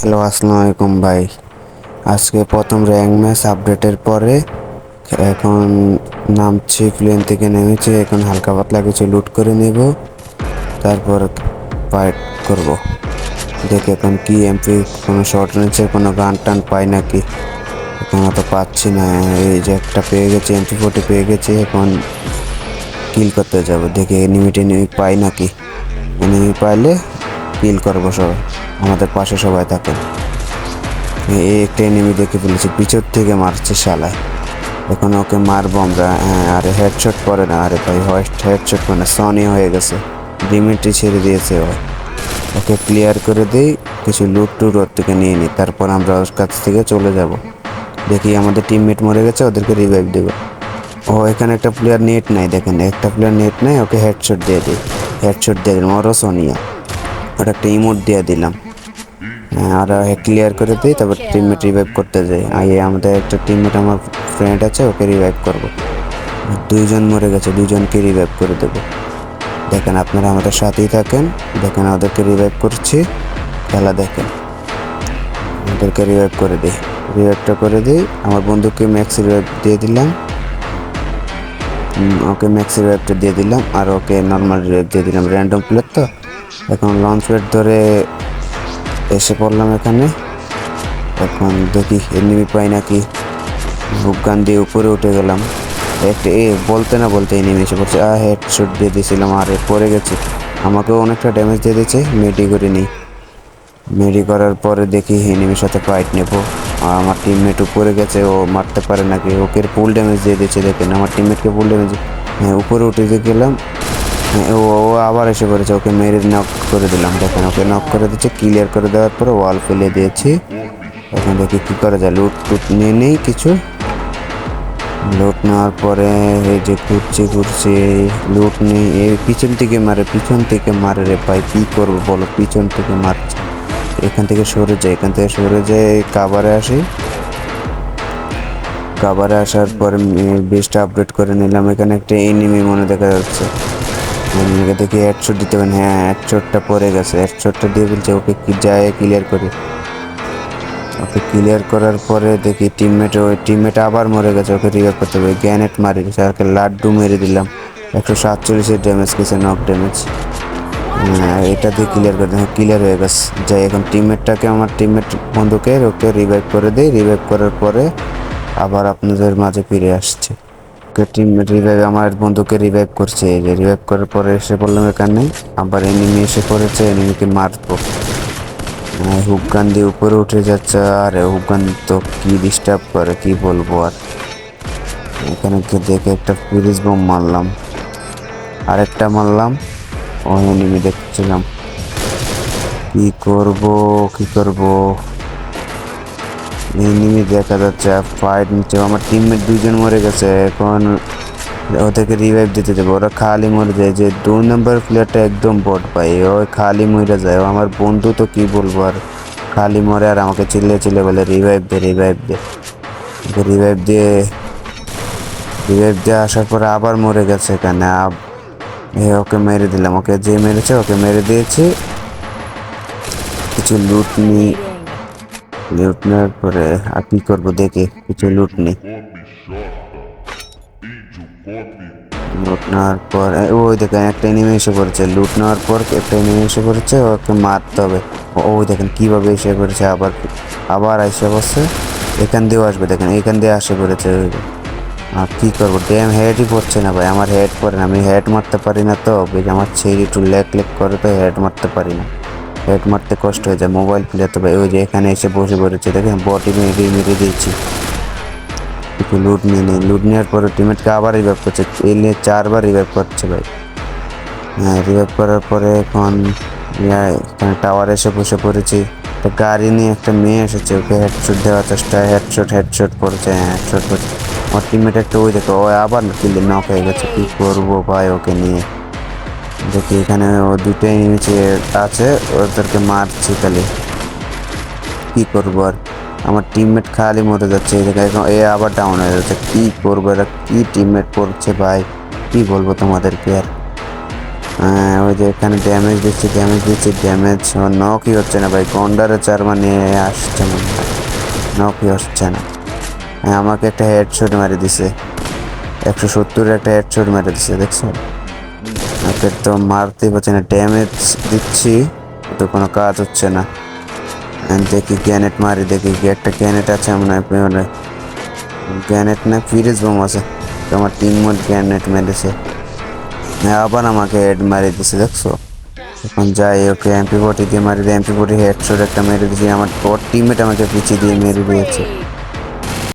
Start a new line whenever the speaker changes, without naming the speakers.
Hello আসসালামু আলাইকুম ভাই। আজকে প্রথম র্যাঙ্ক ম্যাচ আপডেটের পরে এখন নামছি প্লেন থেকে নেমেছি, এখন হালকা পাতলা কিছু লুট করে নেব, তারপর ফাইট করব। দেখে এখন কি এমপি কোনো শর্ট রেঞ্জের কোনো গান টান পাই নাকি। এখন তো পাচ্ছি না, এই যে একটা পেয়ে গেছি এমপি ফোর্টি পেয়ে গেছি, এখন কিল করতে যাব। দেখে এনিমি টেনিমি পাই নাকি? এনিমি পাইলে কিল করব সবাই। আমাদের পাশে সবাই থাকে একটা এনিমি দেখে ফেলেছি পিছর থেকে মারছে শালায়। এখন ওকে মারবো আমরা হ্যাঁ আরে হেডশট পরে না, আরে ভাই হোয়াইট হেডশট মানে সনি হয়ে গেছে। ডিমিট্রি ছেড়ে দিয়েছে ও ওকে ক্লিয়ার করে দিই, কিছু লুট টুট ওর থেকে নিয়ে নিই, তারপর আমরা ওর কাছ থেকে চলে যাব। দেখি আমাদের টিমমেট মরে গেছে, ওদেরকে রিভাইভ দেবো। ও, এখানে একটা প্লেয়ার নেট নাই, দেখেন, একটা প্লেয়ার নেট নাই, ওকে হেডশট দিয়ে দিই। হেডশট দিয়ে দিলাম, ওরও সোনিয়া ওটা একটা ইমোট দিয়ে দিলাম। আর ক্লিয়ার করে দিই, তারপর টিমমেট রিভাইভ করতে যাই। আগে আমাদের একটা টিমমেট আমার ফ্রেন্ড আছে, ওকে রিভাইভ করব। দুইজন মরে গেছে, দুইজনকে রিভাইভ করে দেবো। দেখেন আপনারা আমাদের সাথেই থাকেন, দেখেন ওদেরকে রিভাইভ করছি, খেলা দেখেন। ওদেরকে রিভাইভ করে দিই রিভাইভটা করে দিই। আমার বন্ধুকে ম্যাক্স রিভাইভ দিয়ে দিলাম। ওকে ম্যাক্স রিভাইভটা দিয়ে দিলাম, আর ওকে নর্মাল রিভাইভ দিয়ে দিলাম। র্যান্ডম প্লেট তো। এখন লঞ্চ প্যাড ধরে এসে পড়লাম এখানে। এখন দেখি এনিমি পাই নাকি। বুকগান দিয়ে উপরে উঠে গেলাম। একটা এ, বলতে না বলতে এনিমি এসে পড়ছে। আ হেড শুট দিয়ে দিয়েছিলাম, আর, পড়ে গেছে। আমাকেও অনেকটা ড্যামেজ দিয়ে দিয়েছে মেডি করে নিই মেডি করার পরে দেখি এনিমির সাথে ফাইট নেব। আর আমার টিমমেট উপরে গেছে, ও মারতে পারে নাকি? ওকে ফুল ড্যামেজ দিয়ে দিয়েছে, দেখেন। আমার টিমমেটকে ফুল ড্যামেজ হ্যাঁ উপরে উঠে গেলাম ও ও আবার এসে পড়েছে। ওকে মেরে নক করে দিলাম। দেখেন, ওকে নক করে দিচ্ছে ক্লিয়ার করে দেওয়ার পরে ওয়াল ফেলে দিয়েছি। এখন দেখি কী করা যায়। লুট টুট নিয়ে নেই কিছু। লুট নেওয়ার পরে এই যে ঘুরছে ঘুরছে লুট নেই। এই পিছন থেকে মারে, পিছন থেকে মারে রে ভাই। কী করব বলো? পিছন থেকে মারছে। এখান থেকে সরে যায়, এখান থেকে সরে যায় কাবারে আসি। কাবারে আসার পরে বেসটা আপডেট করে নিলাম। এখানে একটা এনিমি মনে দেখা যাচ্ছে। এনিমিকে দেখি হেডশট দিতে পারেন। হ্যাঁ হেডশটটা পড়ে গেছে। হেডশটটা দিয়ে বলছে ওকে কি যায় ক্লিয়ার করে। ওকে ক্লিয়ার করার পরে দেখি টিমমেট ওই টিমমেট আবার মরে গেছে। ওকে রিভাইভ করতে হবে। গ্যানেট মারি আর লাড্ডু মেরে দিলাম। একশো সাতচল্লিশের ড্যামেজ গেছে নক ড্যামেজ এটা দিয়ে ক্লিয়ার করে দিলাম ক্লিয়ার হয়ে গেছে। যাই, এখন টিমমেটটাকে আমার টিমমেট বন্ধুকে ওকে রিভাইভ করে দিই। রিভাইভ করার পরে আবার আপনাদের মাঝে ফিরে আসছে। ওকে টিমমেট রিভাইভ আমার বন্ধুকে রিভাইভ করছে। রিভাইভ করার পরে এসে বললাম, এখানে আবার এনিমি এসে পড়েছে এনিমিকে মারবো। হুকগান দিয়ে উপরে উঠে যাচ্ছে। আরে হুকগান তো কি ডিস্টার্ব করে, কি বলব আর? এখানে দেখে একটা ফ্রিজ বোম মারলাম। আরেকটা মারলাম ও এনিমি দেখছিলাম। কি করব কি করব? এনিমি দেখা যাচ্ছে ফাইট নিচ্ছে। আমার টিমমেট দুজন মরে গেছে, এখন ওদেরকে রিভাইভ দিতে দেবো। ওরা খালি মরে যায়। যে দুই নম্বর প্লেয়ারটা একদম বট পাই ও খালি মরে যায়। আমার বন্ধু তো কি বলব আর, খালি মরে আর আমাকে চিল্লে চিল্লে বলে রিভাইভ দে রিভাইভ দে। রিভাইভ দিয়ে রিভাইভ দিয়ে আসার পরে আবার মরে গেছে এখানে। ওকে মেরে দিলাম। ওকে যে মেরেছে, ওকে মেরে দিয়েছি। কিছু লুট নি লুট নেওয়ার পরে আর কি করব দেখি কিছু লুট নি লুট নেওয়ার পর ওই দেখেন একটা এনিমি এসে পড়েছে। লুট নেওয়ার পর একটা এনিমি এসে পড়েছে, ওকে মারতে হবে। ওই দেখেন কীভাবে এসে পড়েছে, আবার আবার এসে বসছে এখান দিয়েও আসবে, দেখেন, এখান দিয়ে আসে পড়েছে। আর কি করব? ড্যাম হেডই পড়ছে না ভাই। আমার হেড পড়ে না। আমি হেড মারতে পারি না তো আমার ছেড়ে একটু লেক লেক করে তো হেড মারতে পারি না। হেড মারতে কষ্ট হয়ে যায়, মোবাইল প্লেয়ার তো ভাই ওই যে এখানে এসে বসে পড়েছে, দেখেন বটি মেরে মেরে দিয়েছি। একটু লুট নিয়ে নিই। লুট নেওয়ার পরে টিমেটকে আবার রিভাইভ করছে। এই নিয়ে চারবার রিভাইভ করছে ভাই। হ্যাঁ রিভাইভ করার পরে এখন এখানে টাওয়ারে এসে বসে পড়েছি। একটা গাড়ি নিয়ে একটা মেয়ে এসেছে, ওকে হেডশট দেওয়ার চেষ্টা হেডশট হেডশট পড়ছে হ্যাঁ হেডশট পড়ছে আমার টিমমেট একটা ওই দেখো, ও আবার কিলে নক হয়ে গেছে। কী করব ভাই ওকে নিয়ে? দেখি এখানে ও দুটোই নিচে আছে ওদেরকে মারছি খালি কি করব আর? আমার টিমমেট খালি মরে যাচ্ছে এ আবার ডাউন হয়ে যাচ্ছে। কি করব এরা? কি টিমমেট করছে ভাই? কি বলব তোমাদেরকে আর? ওই যে এখানে ড্যামেজ দিচ্ছি ড্যামেজ দিচ্ছি ড্যামেজ নকই হচ্ছে না ভাই। গন্ডারে চার মানে আসছে না। নকই হচ্ছে না। হ্যাঁ, আমাকে একটা হেডশট মেরে দিছে। একশো সত্তরের একটা হেডশট মেরে দিছে দেখছ? ওকে তো মারতেই পারছি না ড্যামেজ দিচ্ছি তো কোনো কাজ হচ্ছে না। দেখি গ্যানেট মারি, দেখি একটা গ্যানেট আছে মানে গ্যানেট না ফিরেজ বোম আছে, তো আমার টিম মোট গ্যানেট মেরেছে। আবার আমাকে হেড মারি দিছে, দেখছ? এখন যাই, ওকে এমপি ফোর্টি দিয়ে মারি দিয়ে এমপি ফোর্টি হেডশট একটা মেরে দিয়েছি, আমার টিমমেট আমাকে পিছিয়ে দিয়ে মেরে দিয়েছে।